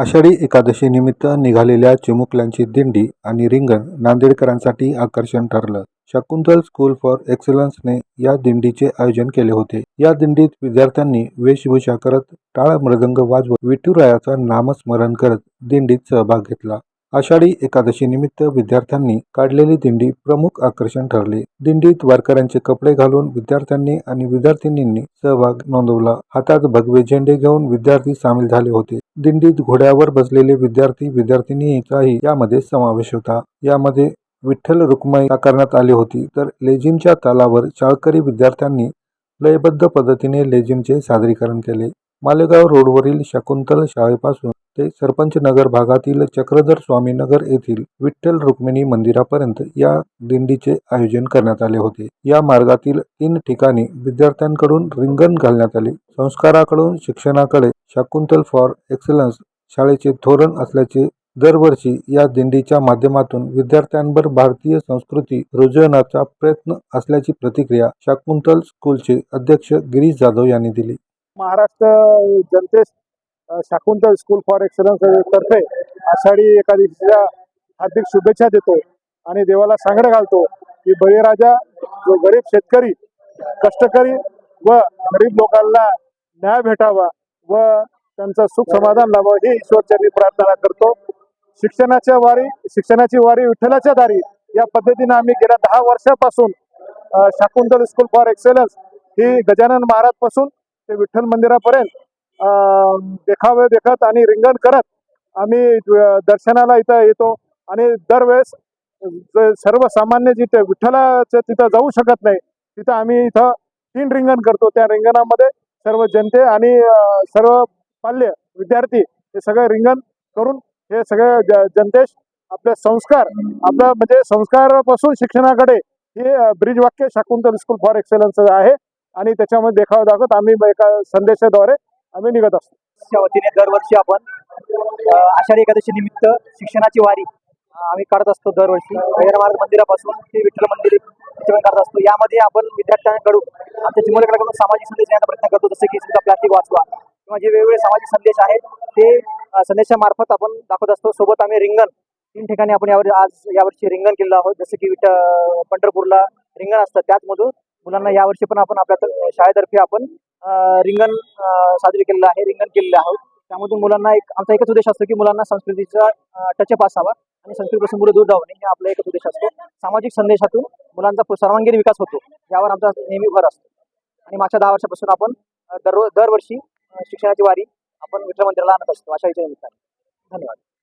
आषाढी एकादशीनिमित्त निघालेल्या चिमुकल्यांची दिंडी आणि रिंगण नांदेडकरांसाठी आकर्षण ठरलं. शकुंतल स्कूल फॉर एक्सलन्सने या दिंडीचे आयोजन केले होते. या दिंडीत विद्यार्थ्यांनी वेशभूषा करत टाळ मृदंग वाजवत विठुरायाचा नामस्मरण करत दिंडीत सहभाग घेतला. आषाढी एकादशी निमित्त विद्यार्थ्यांनी काढलेली दिंडी प्रमुख आकर्षण ठरले. दिंडीत वारकऱ्यांचे कपडे घालून विद्यार्थ्यांनी आणि विद्यार्थिनींनी सहभाग नोंदवला. हातात भगवे झेंडे घेऊन विद्यार्थी सामील झाले होते. दिंडीत घोड्यावर बसलेले विद्यार्थी विद्यार्थिनीचाही यामध्ये समावेश होता. यामध्ये विठ्ठल रुक्माई साकारण्यात आली होती. तर लेझिमच्या तालावर शाळकरी विद्यार्थ्यांनी लयबद्ध पद्धतीने लेझिमचे सादरीकरण केले. मालेगाव रोडवरील शकुंतल शाळेपासून ते सरपंच नगर भागातील चक्रधर स्वामी नगर येथील विठ्ठल रुक्मिणी मंदिरापर्यंत या दिंडीचे आयोजन करण्यात आले होते. या मार्गातील तीन ठिकाणी विद्यार्थ्यांकडून रिंगण घालण्यात आले. संस्काराकडून शिक्षणाकडे शकुंतल फॉर एक्सलन्स शाळेचे धोरण असल्याचे दरवर्षी या दिंडीच्या माध्यमातून विद्यार्थ्यांवर भारतीय संस्कृती रुजवण्याचा प्रयत्न असल्याची प्रतिक्रिया शाकुंतल स्कूलचे अध्यक्ष गिरीश जाधव यांनी दिली. महाराष्ट्र जनतेस शाकुंतल स्कूल फॉर एक्सलन्स तर्फे आषाढी एकादशीच्या हार्दिक शुभेच्छा देतो आणि देवाला सांगणं घालतो की बळीराजा जो गरीब शेतकरी कष्टकरी व गरीब लोकांना न्याय भेटावा व त्यांचं सुख समाधान लावावं ही ईश्वरचरणी प्रार्थना करतो. शिक्षणाच्या वारी शिक्षणाची वारी विठ्ठलाच्या दारी या पद्धतीने आम्ही गेल्या दहा वर्षापासून शाकुंतल स्कूल फॉर एक्सलन्स ही गजानन महाराजपासून ते विठ्ठल मंदिरापर्यंत देखावे देखत आणि रिंगण करत आम्ही दर्शनाला इथं येतो. आणि दरवेळेस सर्वसामान्य जिथे विठ्ठलाच्या तिथं जाऊ शकत नाही तिथं आम्ही इथं तीन रिंगण करतो. त्या रिंगणामध्ये सर्व जनते आणि सर्व पाल्य विद्यार्थी हे सगळं रिंगण करून हे सगळे जनतेश आपले संस्कार आपलं म्हणजे संस्कारापासून शिक्षणाकडे हे ब्रिज वाक्य शाकुंतल स्कूल फॉर एक्सलन्स आहे. आणि त्याच्यामध्ये देखावा दाखवत आम्ही एका संदेशाद्वारे आम्ही निघत असतो. वतीने दरवर्षी आपण आषाढी एकादशी निमित्त शिक्षणाची वारी आम्ही काढत असतो दरवर्षी. महाराज मंदिरापासून ते विठ्ठल मंदिर काढत असतो. यामध्ये आपण विद्यार्थ्यांकडून आमच्या चिमुलकरांकडून सामाजिक संदेश देण्याचा प्रयत्न करतो. जसे की समजा प्लास्टिक वाचवा किंवा जे वेगवेगळे सामाजिक संदेश आहेत ते संदेशामार्फत आपण दाखवत असतो. सोबत आम्ही रिंगण तीन ठिकाणी आपण यावर आज यावर्षी रिंगण केलेलं आहोत. जसं की विठ पंढरपूरला रिंगण असतं. त्याचमधून मुलांना यावर्षी पण आपण आपल्या शाळेतर्फे आपण रिंगण अ, साजरे केलेलं आहे रिंगण केलेलं आहोत त्यामधून मुलांना एक आमचा एकच उद्देश असतो की मुलांना संस्कृतीचा टचअप असावा आणि संस्कृतीपासून मुलं दूर जाऊ नये. हे आपला एकच उद्देश असतो. सामाजिक संदेशातून मुलांचा सर्वांगीण विकास होतो. यावर आमचा नेहमी भर असतो. आणि मागच्या दहा वर्षापासून आपण दररोज दरवर्षी शिक्षणाची वारी आपण विठ्ठल मंदिराला आणत असतो. अशा आषाढीच्या निमित्ताने. धन्यवाद.